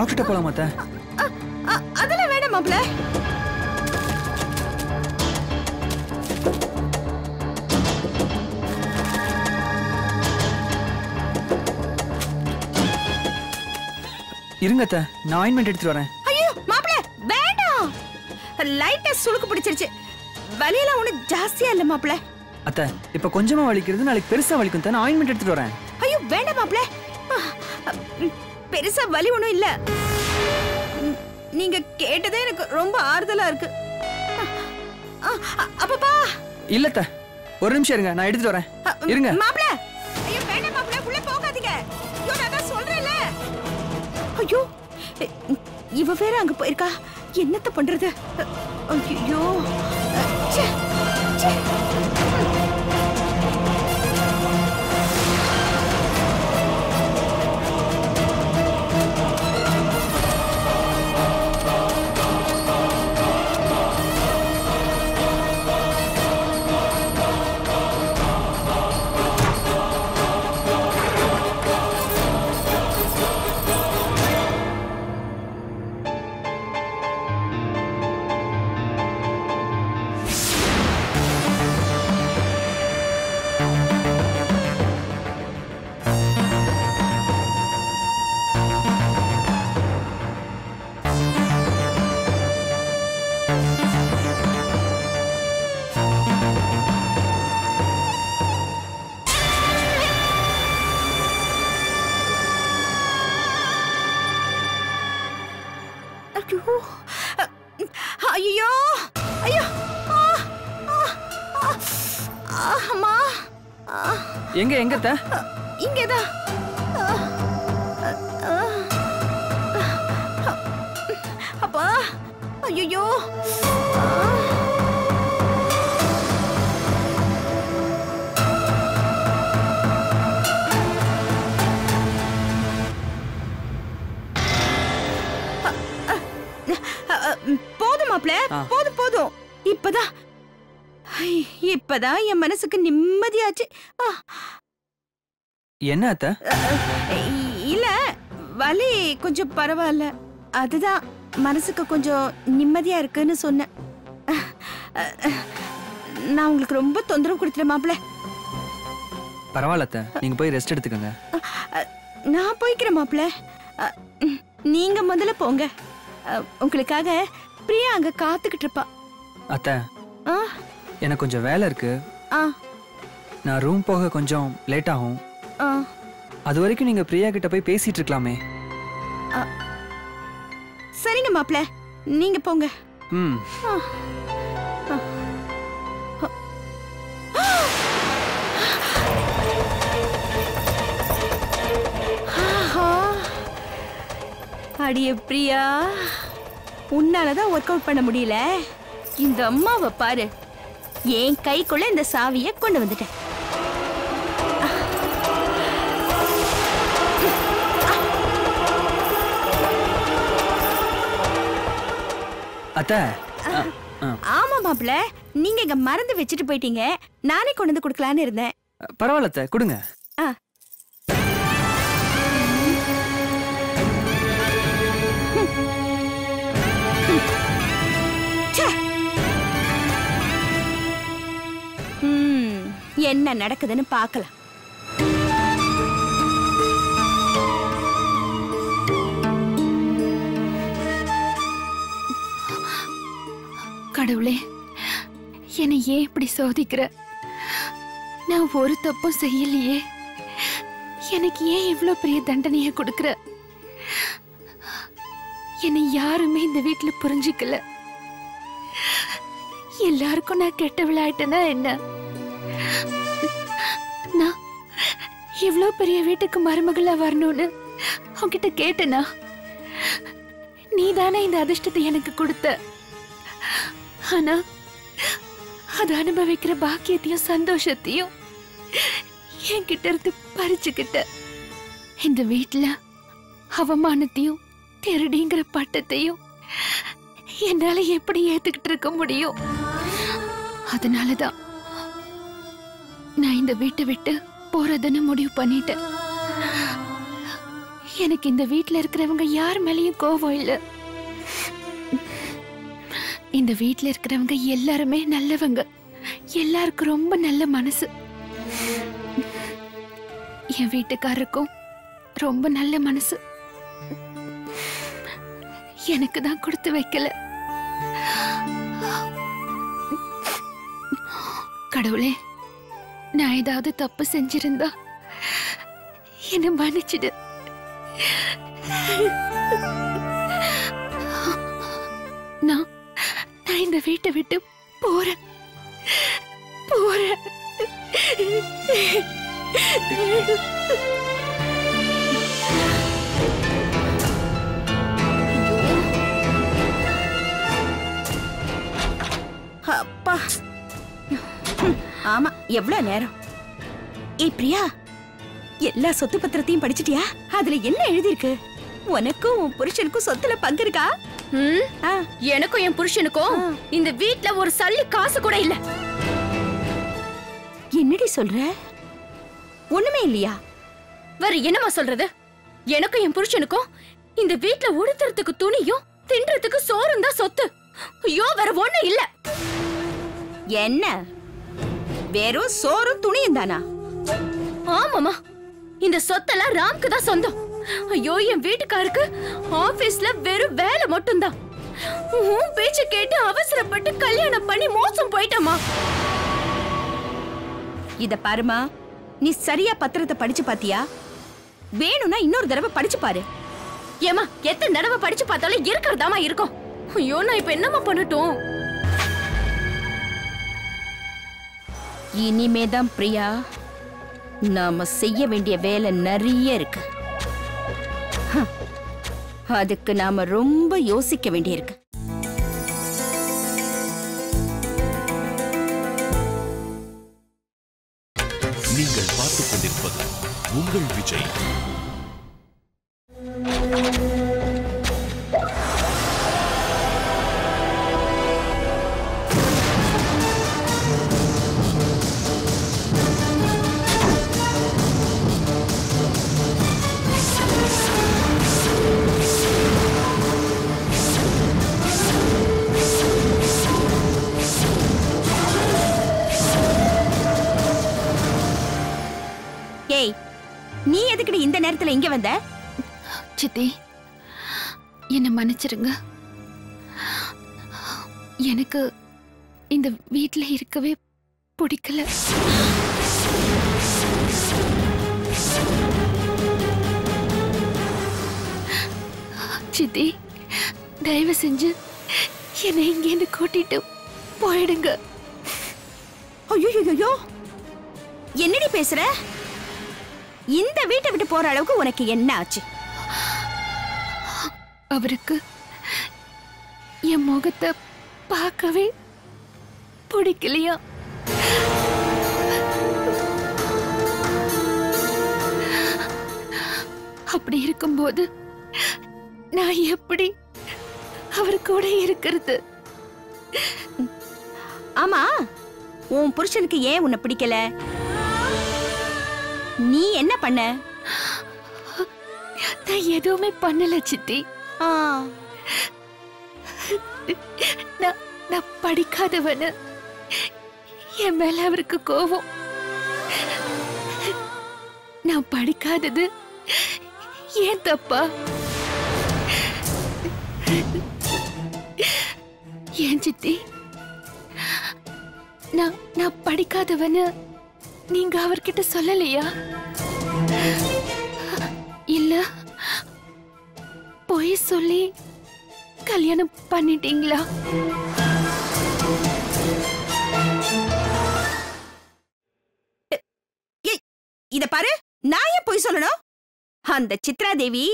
டாக்டர்கிட்ட போலாமா அத்தை. அதெல்லாம் வேண்டாம் மாப்ள இருங்க அத்தை. நான் ஆயின்மெண்ட் எடுத்துட்டு வரேன். ஐயோ மாப்ள வேண்டாம். லைட்டா சுளுக்கு பிடிச்சிருச்சு. வலியெல்லாம் ஒண்ணு ஜாஸ்தியா இல்ல மாப்ள அத்தை இப்ப கொஞ்சமா வலிக்கிறது நாளைக்கு பெருசா வலிக்கும் தான் ஆயின்மெண்ட் எடுத்துட்டு வரேன். ஐயோ வேண்டாம் மாப்ள பெருசா வலி ஒண்ணும் இல்ல. நீங்க கேட்டதே எனக்கு ரொம்ப ஆறுதலா இருக்கு. அப்பப்பா. இல்ல அத்தை. ஒரு நிமிஷம் இருங்க நான் எடுத்துட்டு வரேன். இருங்க. மாப்ள ஐயோ வேண்டாம் மாப்ள உள்ள போகாதீங்க. ஐயோ நான் தான் சொல்றேன்ல. ஐயோ இவ வேற அங்க போயிருக்கா. என்னத்த பண்றது? ஐயோ. எங்க எங்க அத்தை இங்கேதான். இப்பதான் என் மனசுக்கு நிம்மதியாச்சு. என்ன அத்தை? இல்ல வலி கொஞ்சம் பரவாயில்ல. அதுதான் மனசுக்கு கொஞ்சம் நிம்மதியா இருக்குன்னு சொன்னேன். நான் உங்களுக்கு ரொம்ப தொந்தரவு கொடுத்துட்டேன் மாப்ள பரவாயில்ல அத்தை நீங்க போய் ரெஸ்ட் எடுத்துக்கோங்க. நான் போய்க்கிறேன் மாப்ள அ, ம், நீங்க முதல்ல போங்க. உங்களுக்காக பிரியா அங்க காத்துக்கிட்டு இருப்பா. அத்தை. எனக்கு கொஞ்சம் வேலை இருக்கு. ஆ. நான் ரூம் போக கொஞ்சம் லேட் ஆகும். ஆ. அது வரைக்கும் நீங்க பிரியா கிட்ட போய் பேசிட்டு இருக்கலாமே. சரிங்க மாப்ள நீங்க போங்க. ம். அடியே பிரியா உன்னாலதான் ஒர்க் அவுட் பண்ண முடியல. இந்த அம்மாவை பாரு. என் கைக்குள்ள இந்த சாவியை கொண்டு வந்துட்டேன். அத்தை ஆமா மாப்ள நீங்க இங்க மறந்து வச்சுட்டு போயிட்டீங்க. நானே கொண்டு வந்து கொடுக்கலான்னு இருந்தேன். பரவாயில்ல கொடுங்க. என்ன நடக்குதுன்னு பார்க்கலாம். கடவுளே என்னை ஏன் இப்படி சோதிக்கிற? நான் ஒரு தப்பும் செய்யலையே. எனக்கு ஏன் இவ்வளோ பெரிய தண்டனையை கொடுக்குற? என்னை யாருமே இந்த வீட்டில் புரிஞ்சுக்கல. எல்லாருக்கும் நான் கெட்ட விளையாட்டனா என்ன? இவ்வளோ பெரிய வீட்டுக்கு மருமகளா வரணும்னு உன்கிட்ட கேட்டனா? நீதானே இந்த அதிர்ஷ்டத்தை எனக்கு கொடுத்த. ஆனா அது அனுபவிக்கிற பாக்கியத்தையும் சந்தோஷத்தையும் என்கிட்ட இருந்து பறிச்சுக்கிட்ட. இந்த வீட்டுல அவமானத்தையும் திருடிங்கிற பட்டத்தையும் என்னால எப்படி ஏத்துக்கிட்டு இருக்க முடியும்? அதனாலதான் நான் இந்த வீட்டை விட்டு போறதுன்னு முடிவு பண்ணிட்டேன் எனக்கு இந்த வீட்டில் இருக்கிறவங்க யார் மேலயும் கோபம் இல்ல. இந்த வீட்டில் இருக்கிறவங்க எல்லாருமே நல்லவங்க. எல்லாருக்கும் ரொம்ப நல்ல மனசு. என் வீட்டுக்காரருக்கும் ரொம்ப நல்ல மனசு. எனக்கு தான் கொடுத்து வைக்கல. கடவுளே நான் ஏதாவது தப்பு செஞ்சிருந்தா என்ன மன்னிச்சிடு. நான் நான் இந்த வீட்டை விட்டு போறேன். போறேன். அப்பா. ஆமா எவ்வளவு நேரம்? ஏய் பிரியா எல்லா சொத்து பத்திரத்தையும் படிச்சிட்டியா? அதுல என்ன எழுதியிருக்கு? உனக்கும் உன் புருஷனுக்கும் சொத்துல பங்கு இருக்கா? எனக்கும் என் புருஷனுக்கும். இந்த வீட்ல ஒரு சல்லி காசு கூட இல்ல. என்னடி சொல்ற? ஒண்ணுமே இல்லையா? வேற என்னமா சொல்றது? எனக்கும் என் புருஷனுக்கும் இந்த வீட்ல உடுத்துறதுக்கு துணியும் தின்றதுக்கு சோறும் தான் சொத்து. ஐயோ வேற ஒண்ணு இல்ல. என்ன? வெறும் சோறும் துணியும் தானா? ஆமாமா இந்த சொத்தெல்லாம் ராம்க்கு தான் சொந்தம். ஐயோ என் வீட்டுக்காருக்கு ஆபீஸ்ல வெறும் வேலை மட்டும்தான். உன் பேச்ச கேட்டு அவசரப்பட்டு கல்யாணம் பண்ணி மோசம் போயிட்டமா இத பாருமா நீ சரியா பத்திரத்தை படிச்சு பாத்தியா? வேணும்னா இன்னொரு தடவை படிச்சு பாரு. ஏமா எத்தனை தடவை படிச்சு பார்த்தாலும் இருக்கிறதாமா இருக்கும். ஐயோ நான் இப்ப என்னமா பண்ணட்டும்? இனிமேதான் பிரியா. நாம செய்ய வேண்டிய வேலை நிறைய இருக்கு. அதுக்கு நாம ரொம்ப யோசிக்க வேண்டியிருக்கு. இங்க வந்த? சித்தி என்ன மன்னிச்சிருங்க. எனக்கு இந்த வீட்ல இருக்கவே பிடிக்கல. சித்தி தயவு செஞ்சு என்னை இங்கேருந்து கூட்டிட்டு போயிடுங்க. ஐயோ என்னடி பேசுற? இந்த வீட்டை விட்டு போற அளவுக்கு உனக்கு என்ன ஆச்சு? அவருக்கு என் முகத்தை பார்க்கவே பிடிக்கலையா? அப்படி இருக்கும்போது நான் எப்படி அவர் கூட இருக்கிறது? ஆமா உன் புருஷனுக்கு ஏன் உன்னை பிடிக்கல? நீ என்ன பண்ண? நான் எதுவுமே பண்ணல சித்தி. ஆ, நான் நான் படிக்காதவனு. என் மேல அவருக்கு கோபம். நான் படிக்காதது ஏன் தப்பா? ஏன் சித்தி? நான் நான் படிக்காதவனு நீங்க அவர்கிட்ட சொல்லலையா? இல்ல போய் சொல்லி கல்யாணம் பண்ணிட்டீங்களா? இத பாரு நான் ஏன் போய் சொல்லணும்? அந்த சித்ரா தேவி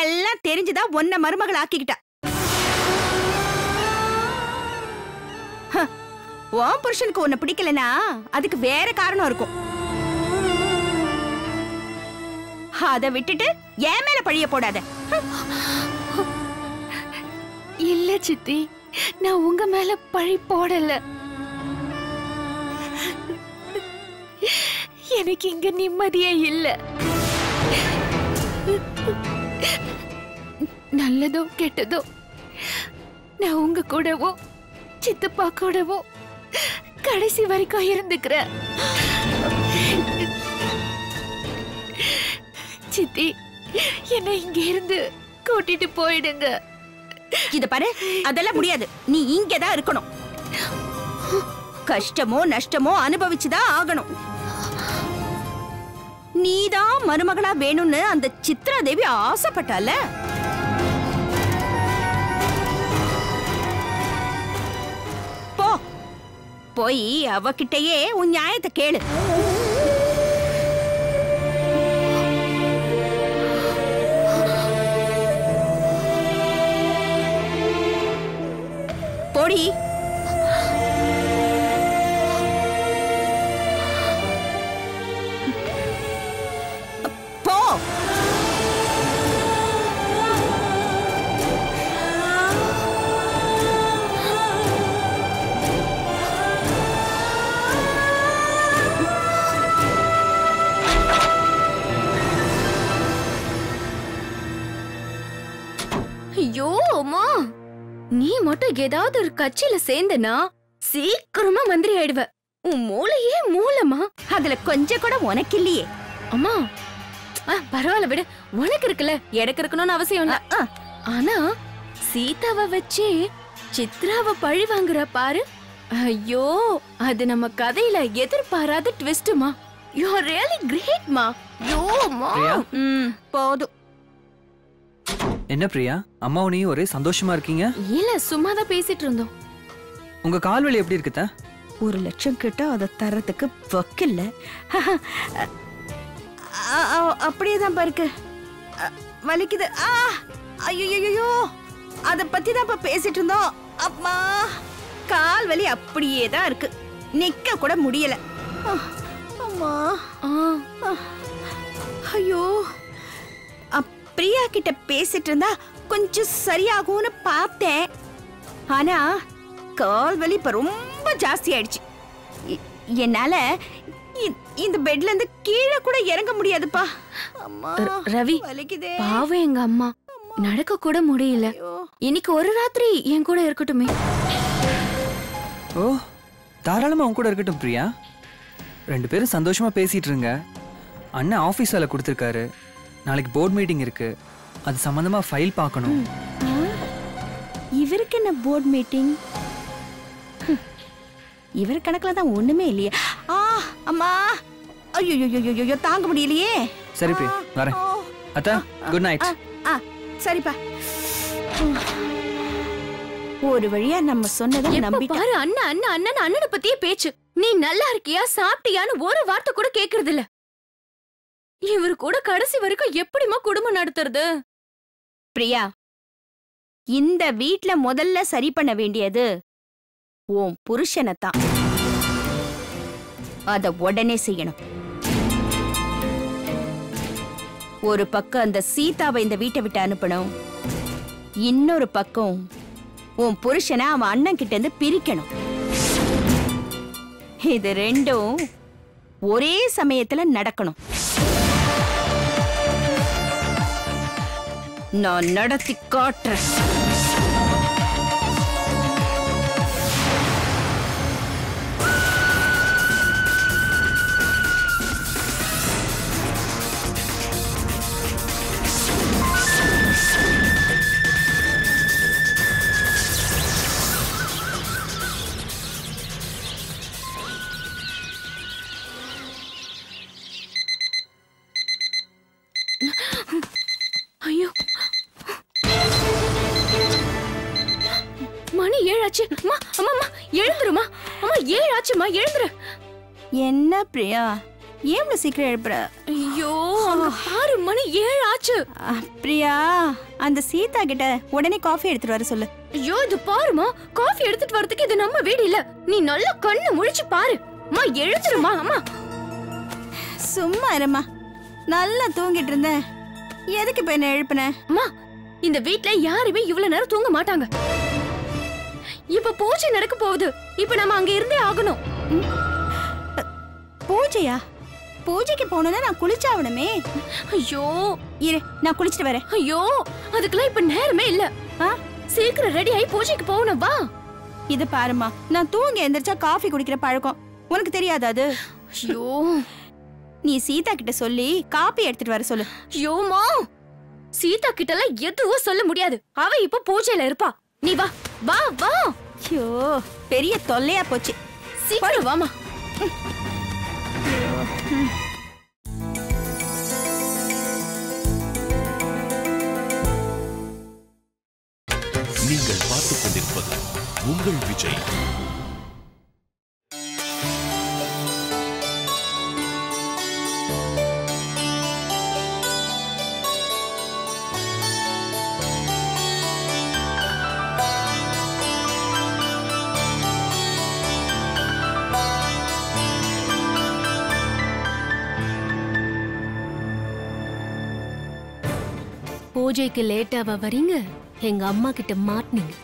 எல்லாம் தெரிஞ்சுதான் ஒன்ன மருமகள் ஆக்கிக்கிட்டா உன் புருஷனுக்கு உன்னை பிடிக்கலனா அதுக்கு வேற காரணம் இருக்கும். அதை விட்டுட்டு என் மேல பழிய போடாத. இல்ல சித்தி நான் உங்க மேல பழி போடல. எனக்கு இங்க நிம்மதியே இல்ல. நல்லதோ கெட்டதோ நான் உங்க கூடவோ சித்தப்பா கூடவோ கடைசி வரைக்கும் இருந்துக்கிறேன் சித்தி என்னை இங்க இருந்து கூட்டிட்டு போயிடுங்க. இத பாரு அதெல்லாம் முடியாது. நீ இங்கதான் இருக்கணும். கஷ்டமோ நஷ்டமோ அனுபவிச்சுதான் ஆகணும். நீதான் மருமகளா வேணும்னு அந்த சித்ரா தேவி ஆசைப்பட்டால? போய் அவகிட்டயே உன் நியாயத்தை கேளு. போடி. ஏதாவது ஒரு கட்சியில சேர்ந்தனா சீக்கிரமா மந்திரி ஆயிடுவ. உன் மூளையே மூலமா அதுல கொஞ்சம் கூட உனக்கு இல்லையே. அம்மா ஆ, பரவாயில்ல விடு. உனக்கு இருக்குல்ல. எனக்கு இருக்கணும்னு அவசியம் இல்ல. ஆனா சீதாவை வச்சு சித்ராவை பழி வாங்குற பாரு. ஐயோ அது நம்ம கதையில எதிர்பாராத ட்விஸ்டுமா யூ ஆர் ரியலி கிரேட் மா. யோ ம், போதும். என்ன பிரியா? அம்மாவும் நீயும் ஒரே சந்தோஷமா இருக்கீங்க? இல்ல சும்மா தான் பேசிட்டு இருந்தோம். உங்க கால்வலி எப்படி இருக்குதா ஒரு லட்சம் கிட்ட அதை தரத்துக்கு வக்கில்ல. அப்படியே தான் இருக்கு அ, வலிக்குது. ஆ ஐயோ அத பத்தி தான் இப்ப பேசிட்டு இருந்தோம். அம்மா கால் வலி அப்படியே தான் இருக்கு. நிக்க கூட முடியல. அம்மா. ஐயோ. பிரியா கிட்ட பேசிட்டு இருந்தா கொஞ்சம் சரியாகும்னு பார்த்தேன். ஆனா கால் வலி இப்ப ரொம்ப ஜாஸ்தி ஆயிடுச்சு. என்னால இந்த பெட்ல இருந்து கீழே கூட இறங்க முடியாதுப்பா. ரவி பாவம் எங்க அம்மா. நடக்க கூட முடியல. இன்னைக்கு ஒரு ராத்திரி என் கூட இருக்கட்டுமே. ஓ தாராளமா உன் கூட இருக்கட்டும் பிரியா. ரெண்டு பேரும் சந்தோஷமா பேசிட்டு இருங்க. அண்ணன் ஆஃபீஸ் வேலை கொடுத்துருக்காரு. நாளைக்கு போர்ட் மீட்டிங் இருக்கு. அது சம்பந்தமா ஃபைல் பார்க்கணும்? இவருக்கு என்ன போர்ட் மீட்டிங் இவர் கணக்குல தான் ஒண்ணுமே இல்லையே. ஆ அம்மா. ஐயோ ஐயோ தாங்க முடியலையே. சரி பிரியா வரேன். அத்தா குட் நைட் ஆ, ஆ, சரிப்பா. ஒரு வழியா நம்ம சொன்னதை நம்பிட்டா பாரு அண்ணன் அண்ணன் அண்ணன் அண்ணனை பத்தியே பேச்சு. நீ நல்லா இருக்கியா சாப்பிட்டியான்னு ஒரு வார்த்தை கூட கேக்குறது இல்ல இவர் கூட கடைசி வரைக்கும் எப்படிம்மா குடும்பம் நடத்துறது? பிரியா இந்த வீட்ல முதல்ல சரி பண்ண வேண்டியது உன் புருஷனைத்தான். அத உடனே செய்யணும். ஒரு பக்கம் அந்த சீதாவை இந்த வீட்டை விட்டு அனுப்பணும். இன்னொரு பக்கம் உன் புருஷனை அவன் அண்ணன் கிட்ட இருந்து பிரிக்கணும். இது ரெண்டும் ஒரே சமயத்துல நடக்கணும். நான் நடத்தி காட்டுறேன். ஏழாச்சு அம்மா அம்மா அம்மா எழுந்துருமா அம்மா ஏழாச்சுமா எழுந்துரு. என்ன பிரியா? ஏன் சீக்கிரம் எழுப்புற? ஐயோ பாரு மணி ஏழு ஆச்சு. பிரியா அந்த சீதா கிட்ட உடனே காஃபி எடுத்துட்டு வர சொல்லு. ஐயோ இது பாருமா காஃபி எடுத்துட்டு வரதுக்கு இது நம்ம வீடு இல்ல. நீ நல்லா கண்ணு முழிச்சு பாரு. அம்மா எழுந்துருமா அம்மா. சும்மா இருமா நல்லா தூங்கிட்டு இருந்தேன். எதுக்கு இப்ப என்ன எழுப்புன? அம்மா இந்த வீட்ல யாருமே இவ்வளவு நேரம் தூங்க மாட்டாங்க. இப்ப பூஜை நடக்க போகுது. இப்ப நம்ம அங்க இருந்தே ஆகணும். பூஜையா? பூஜைக்கு போகணும்னா நான் குளிச்சாகணுமே ஐயோ. இரு நான் குளிச்சிட்டு வரேன். ஐயோ அதுக்கெல்லாம் இப்ப நேரமே இல்ல. சீக்கிரம் ரெடி ஆகி பூஜைக்கு போகணும் வா. இது பாருமா நான் தூங்கி எந்திரிச்சா காஃபி குடிக்கிற பழக்கம். உனக்கு தெரியாது அது? ஐயோ. நீ சீதா கிட்ட சொல்லி காப்பி எடுத்துட்டு வர சொல்லு. ஐயோமா சீதா கிட்டலாம் எதுவும் சொல்ல முடியாது. அவ இப்ப பூஜையில இருப்பா. நீ வா வா வா. ஐயோ பெரிய தொல்லையா போச்சு. சீக்கிரம். வாமா. நீங்கள் பார்த்துக் கொண்டிருப்பது உங்கள் விஜய். பூஜைக்கு லேட்டாவா வரீங்க? எங்க அம்மா கிட்ட மாட்டினீங்க.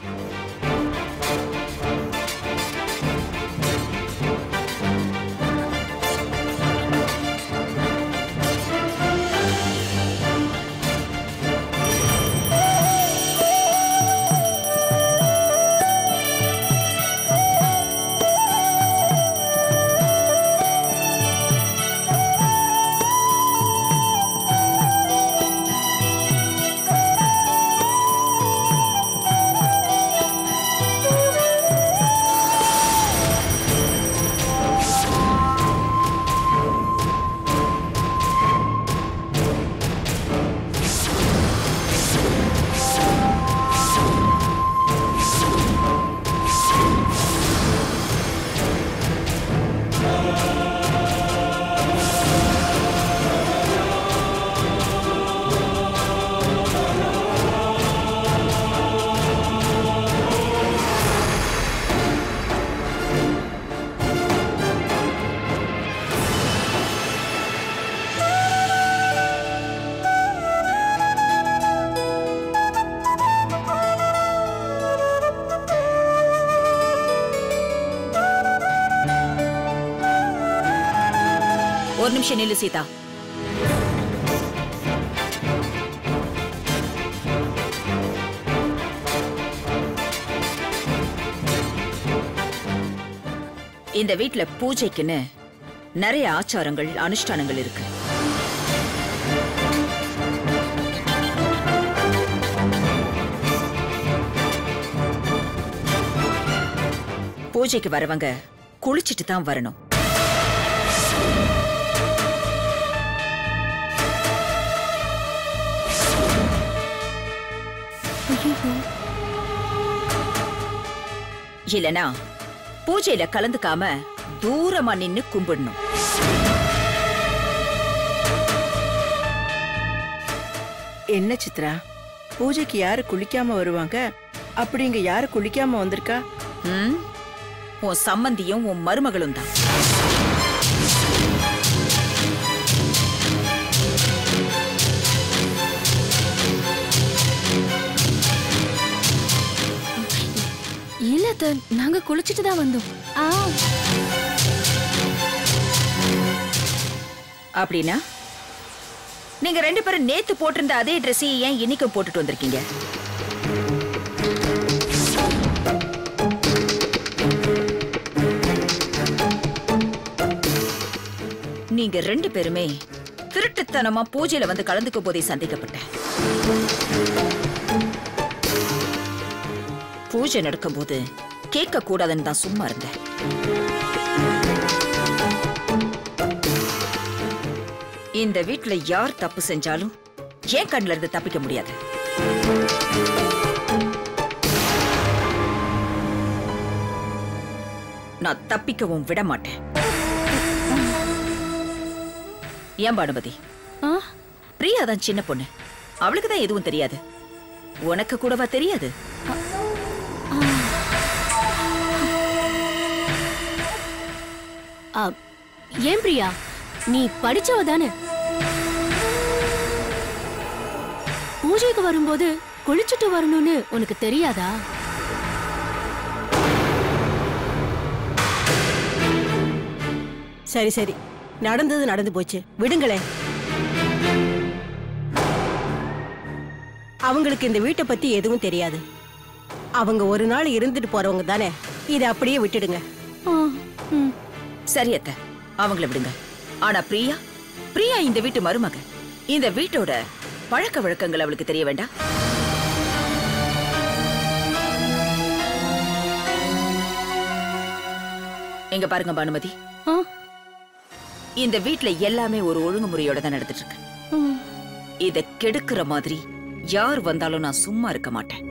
ஒரு நிமிஷம் ಸೀತಾ இந்த வீட்டுல பூஜைக்குன்னு நிறைய ஆச்சாரங்கள் அனுஷ்டானங்கள் இருக்கு. பூஜைக்கு வரவங்க குளிச்சிட்டு தான் வரணும். இல்லனா பூஜையில கலந்துக்காம தூரமா நின்னு கும்பிடணும். என்ன சித்ரா? பூஜைக்கு யாரு குளிக்காம வருவாங்க? அப்படி இங்க யாரு குளிக்காம வந்திருக்கா? உன் சம்மந்தியும் உன் மருமகளும் தான். அத்தை, நாங்க குளிச்சுட்டு தான் வந்தோம். ஆ. அப்படின்னா நீங்க ரெண்டு பேரும் நேத்து போட்டிருந்த அதே Dress ஏன் இன்னைக்கும் போட்டுட்டு வந்திருக்கீங்க? நீங்க ரெண்டு பேருமே திருட்டுத்தனமா பூஜையில வந்து கலந்துக்க போதே சந்திக்கப்பட்டேன். பூஜை நடக்கும் போது கேட்க கூடாதுன்னு தான் சும்மா இருந்தேன். இந்த வீட்ல யார் தப்பு செஞ்சாலும் ஏன் கண்ணுல இருந்து தப்பிக்க முடியாது. நான் தப்பிக்கவும் விட மாட்டேன். ஏன் பானுமதி? ஆ? பிரியா தான் சின்ன பொண்ணு. அவளுக்கு தான் எதுவும் தெரியாது. உனக்கு கூடவா தெரியாது? ஏன் பிரியா? நீ படிச்சவ தானே? பூஜைக்கு வரும்போது குளிச்சுட்டு வரணும்னு உனக்கு தெரியாதா? சரி சரி. நடந்தது நடந்து போச்சு. விடுங்களேன் அவங்களுக்கு இந்த வீட்டை பத்தி எதுவும் தெரியாது. அவங்க ஒரு நாள் இருந்துட்டு போறவங்க தானே. இதை அப்படியே விட்டுடுங்க. சரி அத்தை அவங்கள விடுங்க. ஆனா பிரியா பிரியா இந்த வீட்டு மருமக. இந்த வீட்டோட பழக்க வழக்கங்கள் அவளுக்கு தெரிய வேண்டாம் எங்க பாருங்க பானுமதி. இந்த வீட்ல எல்லாமே ஒரு ஒழுங்குமுறையோட தான் நடந்துட்டு இருக்கு இத கெடுக்கிற மாதிரி யார் வந்தாலும் நான் சும்மா இருக்க மாட்டேன்.